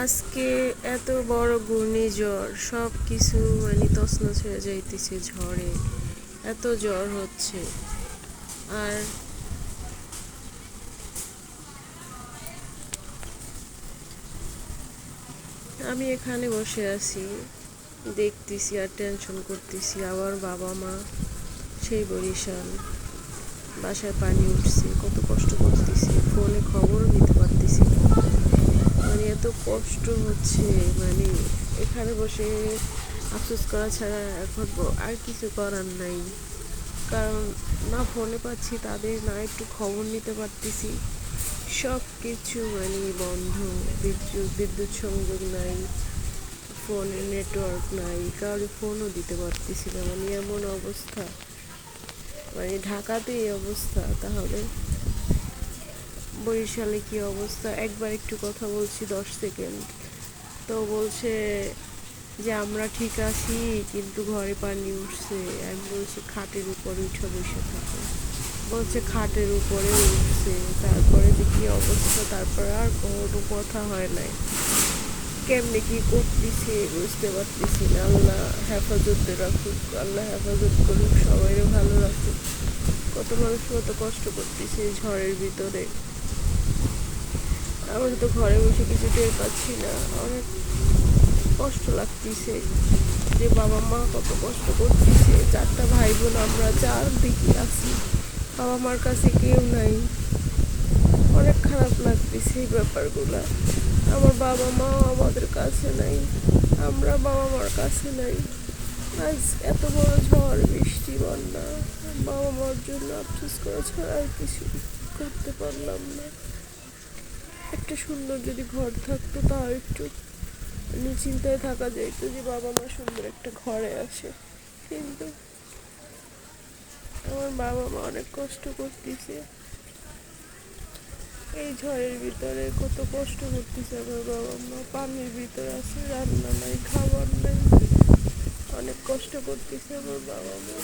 আজকে এত বড় ঘূর্ণিঝড় সব কিছু মানে তছনছ হয়ে যাইতেছে ঝড়ে। এত জ্বর হচ্ছে। আর আমি এখানে বসে আছি, দেখতেছি আর টেনশন করতেছি। আবার বাবা মা, সেই বরিশাল, বাসায় পানি উঠছে, কত কষ্ট করতেছি। ফোনে খবর নিতে পারতেছি না। মানে এত কষ্ট হচ্ছে মানে এখানে বসে আফসোস করা ছাড়া এখন আর কিছু করার নাই। কারণ না ফোনে পাচ্ছি, তাদের না একটু খবর নিতে পারতেছি। সব কিছু মানে বন্ধ, বিদ্যুৎ বিদ্যুৎ সংযোগ নাই, ফোনে নেটওয়ার্ক নাই কারও ফোনও দিতে পারতেছি না। মানে এমন অবস্থা। মানে ঢাকাতে এই অবস্থা, তাহলে বরিশালে কি অবস্থা? একবার একটু কথা বলছি দশ সেকেন্ড। তো বলছে যে, আমরা ঠিক আছি, কিন্তু ঘরে পানি উঠছে। আমি বলছি, খাটের উপরে উঠে বসে থাকো। বলছে, খাটের উপরে উঠছে। তারপরে যে কি অবস্থা, তারপরে আর কোনো কথা হয় নাই। কেমনে কি করতেছি বুঝতে পারতেছি না। আল্লাহ হেফাজতে রাখুক, আল্লাহ হেফাজত করুক সবাই ভালো রাখুক। কত মানুষ কত কষ্ট করতেছে ঝড়ের ভিতরে। আমরা তো ঘরে বসে কিছু টের পাচ্ছি না। অনেক কষ্ট লাগতেছে যে বাবা মা কত কষ্ট করতেছে। চারটা ভাই বোন আমরা চার দিকে আছি। বাবা মার কাছে কেউ নাই। অনেক খারাপ লাগতেছে এই ব্যাপারগুলো। আমার বাবা মা আমাদের কাছে নাই। আমরা বাবা মার কাছে নাই। আজ এত বড় ঝড়, বৃষ্টি, বন্যা। বাবা মার জন্য আফসোস করা ছাড়া আর কিছু করতে পারলাম না। একটা সুন্দর যদি ঘর থাকতো, তাও একটু নিশ্চিন্তায় থাকা যেত যে বাবা মা সুন্দর একটা ঘরে আছে। কিন্তু আমার বাবা মা অনেক কষ্ট করতেছে। এই ঝড়ের ভিতরে কত কষ্ট করতেছে আমার বাবা মা। পানির ভিতরে আছে, রান্না নাই, খাবার নাই। অনেক কষ্ট করতেছে আমার বাবা মা।